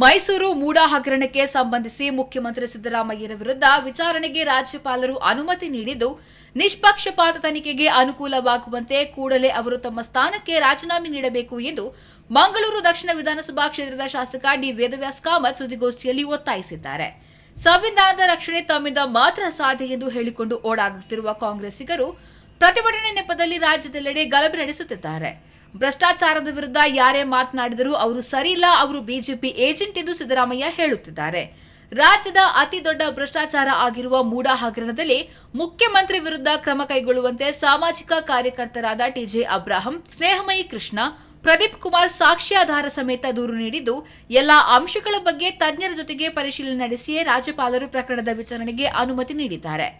ಮೈಸೂರು ಮೂಡ ಹಗರಣಕ್ಕೆ ಸಂಬಂಧಿಸಿ ಮುಖ್ಯಮಂತ್ರಿ ಸಿದ್ದರಾಮಯ್ಯರ ವಿರುದ್ಧ ವಿಚಾರಣೆಗೆ ರಾಜ್ಯಪಾಲರು ಅನುಮತಿ ನೀಡಿದ್ದು, ನಿಷ್ಪಕ್ಷಪಾತ ತನಿಖೆಗೆ ಅನುಕೂಲವಾಗುವಂತೆ ಕೂಡಲೇ ಅವರು ತಮ್ಮ ಸ್ಥಾನಕ್ಕೆ ರಾಜೀನಾಮೆ ನೀಡಬೇಕು ಎಂದು ಮಂಗಳೂರು ದಕ್ಷಿಣ ವಿಧಾನಸಭಾ ಕ್ಷೇತ್ರದ ಶಾಸಕ ಡಿ ವೇದವ್ಯಾಸ್ ಕಾಮತ್ ಸುದ್ದಿಗೋಷ್ಠಿಯಲ್ಲಿ ಒತ್ತಾಯಿಸಿದ್ದಾರೆ. ಸಂವಿಧಾನದ ರಕ್ಷಣೆ ತಮ್ಮಿಂದ ಮಾತ್ರ ಸಾಧ್ಯ ಎಂದು ಹೇಳಿಕೊಂಡು ಓಡಾಡುತ್ತಿರುವ ಕಾಂಗ್ರೆಸ್ಸಿಗರು ಪ್ರತಿಭಟನೆ ನೆಪದಲ್ಲಿ ರಾಜ್ಯದೆಲ್ಲೆಡೆ ಗಲಭೆ ನಡೆಸುತ್ತಿದ್ದಾರೆ. ಭ್ರಷ್ಟಾಚಾರದ ವಿರುದ್ಧ ಯಾರೇ ಮಾತನಾಡಿದರೂ ಅವರು ಸರಿಯಿಲ್ಲ, ಅವರು ಬಿಜೆಪಿ ಏಜೆಂಟ್ ಎಂದು ಸಿದ್ದರಾಮಯ್ಯ ಹೇಳುತ್ತಿದ್ದಾರೆ. ರಾಜ್ಯದ ಅತಿ ದೊಡ್ಡ ಭ್ರಷ್ಟಾಚಾರ ಆಗಿರುವ ಮೂಡಾ ಹಗರಣದಲ್ಲಿ ಮುಖ್ಯಮಂತ್ರಿ ವಿರುದ್ಧ ಕ್ರಮ ಕೈಗೊಳ್ಳುವಂತೆ ಸಾಮಾಜಿಕ ಕಾರ್ಯಕರ್ತರಾದ ಟಿಜೆ ಅಬ್ರಾಹಂ, ಸ್ನೇಹಮಯಿ ಕೃಷ್ಣ, ಪ್ರದೀಪ್ ಕುಮಾರ್ ಸಾಕ್ಷ್ಯಾಧಾರ ಸಮೇತ ದೂರು ನೀಡಿದ್ದು, ಎಲ್ಲಾ ಅಂಶಗಳ ಬಗ್ಗೆ ತಜ್ಞರ ಜೊತೆಗೆ ಪರಿಶೀಲನೆ ನಡೆಸಿಯೇ ರಾಜ್ಯಪಾಲರು ಪ್ರಕರಣದ ವಿಚಾರಣೆಗೆ ಅನುಮತಿ ನೀಡಿದ್ದಾರೆ.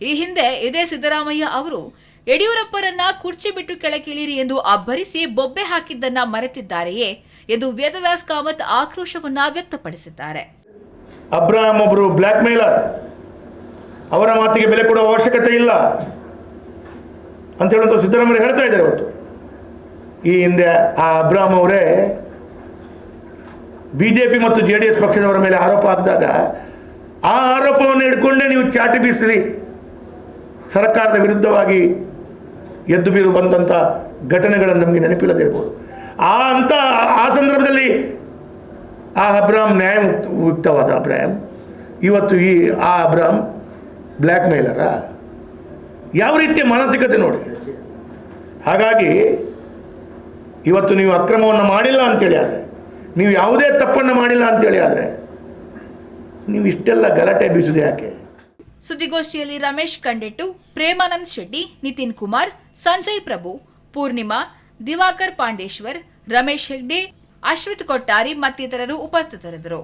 ಈ ಹಿಂದೆ ಇದೇ ಸಿದ್ದರಾಮಯ್ಯ ಅವರು ಯಡಿಯೂರಪ್ಪರನ್ನ ಕುರ್ಚಿ ಬಿಟ್ಟು ಕೆಳಗಿಳಿರಿ ಎಂದು ಅಬ್ಬರಿಸಿ ಬೊಬ್ಬೆ ಹಾಕಿದ್ದನ್ನ ಮರೆತಿದ್ದಾರೆಯೇ ಎಂದು ವೇದವ್ಯಾಸ್ ಕಾಮತ್ ಆಕ್ರೋಶವನ್ನ ವ್ಯಕ್ತಪಡಿಸಿದ್ದಾರೆ. ಅಬ್ರಾಹಂ ಒಬ್ಬರು ಬ್ಲ್ಯಾಕ್ ಮೇಲರ್. ಅವರ ಮಾತಿಗೆ ಬೆಲೆ ಕೊಡುವ ಅವಶ್ಯಕತೆ ಇಲ್ಲ ಅಂತ ಹೇಳುವಂಥ ಸಿದ್ದರಾಮಯ್ಯ ಹೇಳ್ತಾ ಇದ್ದಾರೆ ಅವತ್ತು. ಈ ಹಿಂದೆ ಆ ಅಬ್ರಾಹಂ ಅವರೇ ಬಿ ಜೆ ಪಿ ಮತ್ತು ಜೆ ಡಿ ಎಸ್ ಪಕ್ಷದವರ ಮೇಲೆ ಆರೋಪ ಹಾಕಿದಾಗ ಆ ಆರೋಪವನ್ನು ಹಿಡ್ಕೊಂಡೇ ನೀವು ಚಾಟಿ ಬೀಸಿರಿ. ಸರ್ಕಾರದ ವಿರುದ್ಧವಾಗಿ ಎದ್ದು ಬೀರು ಬಂದಂಥ ಘಟನೆಗಳನ್ನು ನಮಗೆ ನೆನಪಿಲ್ಲದಿರ್ಬೋದು. ಆ ಅಂತ ಆ ಸಂದರ್ಭದಲ್ಲಿ ಆ ಅಬ್ರಾಮ್ ನ್ಯಾಯ ಯುಕ್ತವಾದ ಅಬ್ರಾಮ್ ಇವತ್ತು ಈ ಆ ಅಬ್ರಾಮ್ ಬ್ಲ್ಯಾಕ್ ಮೇಲರ ಯಾವ ರೀತಿಯ ಮಾನಸಿಕತೆ ನೋಡಿ. ಹಾಗಾಗಿ ಇವತ್ತು ನೀವು ಅಕ್ರಮವನ್ನು ಮಾಡಿಲ್ಲ ಅಂತೇಳಿ ಆದರೆ, ನೀವು ಯಾವುದೇ ತಪ್ಪನ್ನು ಮಾಡಿಲ್ಲ ಅಂತೇಳಿ ಆದರೆ, ನೀವು ಇಷ್ಟೆಲ್ಲ ಗಲಾಟೆ ಬೀಸಿದೆ ಯಾಕೆ? ಸುದ್ದಿಗೋಷ್ಠಿಯಲ್ಲಿ ರಮೇಶ್ ಕಂಡೆಟ್ಟು, ಪ್ರೇಮಾನಂದ್ ಶೆಟ್ಟಿ, ನಿತಿನ್ ಕುಮಾರ್, ಸಂಜಯ್ ಪ್ರಭು, ಪೂರ್ಣಿಮಾ, ದಿವಾಕರ್ ಪಾಂಡೇಶ್ವರ್, ರಮೇಶ್ ಹೆಗ್ಡೆ, ಅಶ್ವಿತ್ ಕೊಟ್ಟಾರಿ ಮತ್ತಿತರರು ಉಪಸ್ಥಿತರಿದ್ದರು.